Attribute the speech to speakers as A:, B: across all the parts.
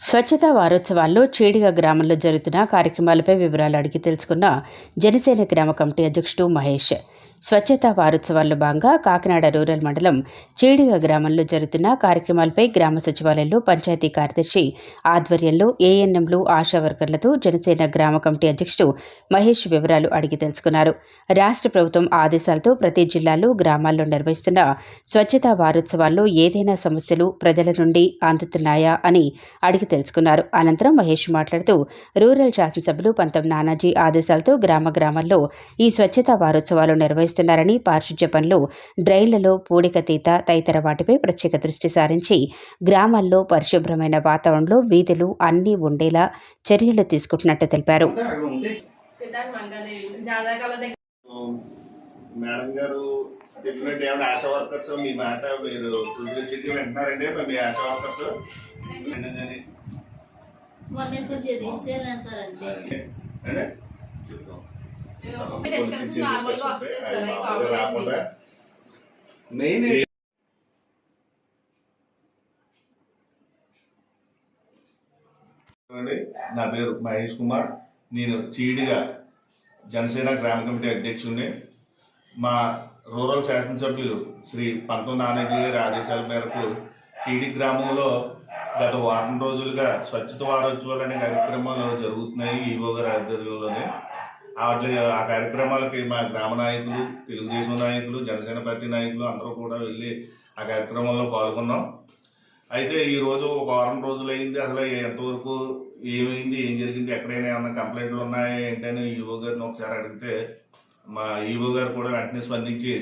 A: స్వచ్ఛతా వారోత్సవాల్లో చీడిగ గ్రామంలో జరుగుతున్న కార్యక్రమాలపై వివరాలు అడిగి తెలుసుకున్న జనసేన గ్రామ కమిటీ అధ్యక్షుడు మహేష్. స్వచ్ఛతా వారోత్సవాల్లో భాగంగా కాకినాడ రూరల్ మండలం చీడిగ గ్రామంలో జరుగుతున్న కార్యక్రమాలపై గ్రామ సచివాలయంలో పంచాయతీ కార్యదర్శి ఆధ్వర్యంలో ఏఎన్ఎంలు ఆశా వర్కర్లతో జనసేన గ్రామ కమిటీ అధ్యక్షుడు మహేష్ వివరాలు అడిగి తెలుసుకున్నారు. రాష్ట్ర ప్రభుత్వం ఆదేశాలతో ప్రతి జిల్లాలో గ్రామాల్లో నిర్వహిస్తున్న స్వచ్ఛతా వారోత్సవాల్లో ఏదైనా సమస్యలు ప్రజల నుండి అందుతున్నాయా అని అడిగి తెలుసుకున్నారు. అనంతరం మహేష్ మాట్లాడుతూ రూరల్ శాసనసభ్యులు పంతం నానాజీ ఆదేశాలతో గ్రామ గ్రామాల్లో ఈ స్వచ్ఛతా వారోత్సవాలు నిర్వహిస్తున్నారని పారిశుధ్య పనులు డ్రైన్లలో పూడిక తీత తదితర వాటిపై ప్రత్యేక దృష్టి సారించి గ్రామాల్లో పరిశుభ్రమైన వాతావరణంలో వీధులు అన్నీ ఉండేలా చర్యలు తీసుకుంటున్నట్టు తెలిపారు.
B: మేడం గారు చెప్పినట్టు ఏమైనా ఆశా వర్కర్స్ మీ మాట మీరు చెప్పి వింటున్నారండి మీ ఆశా వర్కర్స్?
C: మొన్న కొంచెం ఇచ్చేయాలండి సార్ అంతే.
B: అంటే చెప్తాం. మెయిన్ నా పేరు మహేష్ కుమార్. నేను చీడిగా జనసేన గ్రామ కమిటీ అధ్యక్షుడిని. మా రూరల్ శాసనసభ్యులు శ్రీ పంతం నానాజీ గారి ఆదేశాల మేరకు చీడి గ్రామంలో గత వారం రోజులుగా స్వచ్ఛత వారోత్సవాలు అనే కార్యక్రమాలు జరుగుతున్నాయి ఈవో గారి ఆధ్వర్యంలోనే. వాటి ఆ కార్యక్రమాలకి మా గ్రామ నాయకులు తెలుగుదేశం నాయకులు జనసేన పార్టీ నాయకులు అందరూ కూడా వెళ్ళి ఆ కార్యక్రమంలో పాల్గొన్నాం. అయితే ఈరోజు ఒక వారం రోజులు అయింది అసలు ఎంతవరకు ఏమైంది ఏం జరిగింది ఎక్కడైనా ఏమైనా కంప్లైంట్లు ఉన్నాయా ఏంటని ఈవో గారిని ఒకసారి అడిగితే మా ఈవో గారు కూడా వెంటనే స్పందించి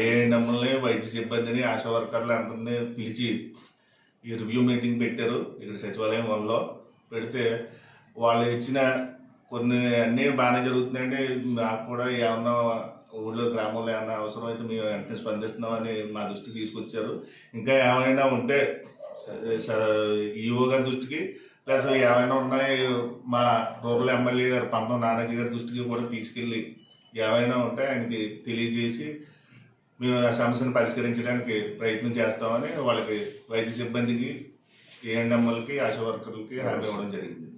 B: ఏ నమ్మల్ని వైద్య సిబ్బందిని ఆశా వర్కర్లు అందరినీ పిలిచి ఈ రివ్యూ మీటింగ్ పెట్టారు. ఇక్కడ సచివాలయం వన్లో పెడితే వాళ్ళు ఇచ్చిన కొన్ని అన్నీ బాగానే జరుగుతున్నాయండి. నాకు కూడా ఏమన్నా ఊళ్ళో గ్రామంలో ఏమన్నా అవసరం అయితే మేము వెంటనే స్పందిస్తున్నామని మా దృష్టికి తీసుకొచ్చారు. ఇంకా ఏమైనా ఉంటే ఈఓ గారి దృష్టికి ప్లస్ ఏమైనా ఉన్నాయి మా రూరల్ ఎమ్మెల్యే గారు పంతం నానాజీ గారి దృష్టికి కూడా తీసుకెళ్ళి ఏమైనా ఉంటే ఆయనకి తెలియజేసి మేము ఆ సమస్యను పరిష్కరించడానికి ప్రయత్నం చేస్తామని వాళ్ళకి వైద్య సిబ్బందికి ఏఎన్ఎంఎల్కి ఆశా వర్కర్లకి హామీ ఇవ్వడం జరిగింది.